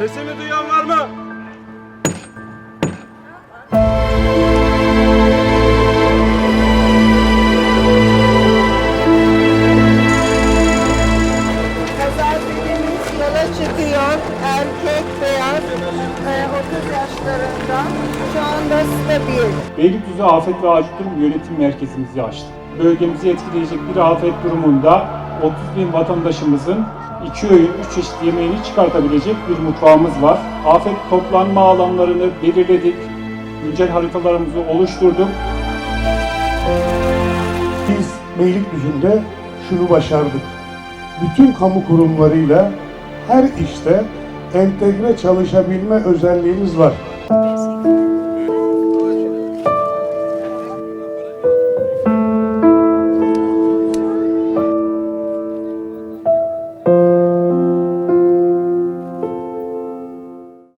Sesimi duyan var mı? Pazartesi'miz yola çıkıyor. Erkek beyaz, e, 30 yaşlarında. Şu anda stabil. Beylikdüzü Afet ve Acil Durum Yönetim Merkezimizi açtık. Bölgemizi etkileyecek bir afet durumunda 30 bin vatandaşımızın iki öğün, üç çeşit yemeğini çıkartabilecek bir mutfağımız var. Afet toplanma alanlarını belirledik. Güncel haritalarımızı oluşturduk. Biz Beylikdüzü'nde şunu başardık. Bütün kamu kurumlarıyla her işte entegre çalışabilme özelliğimiz var.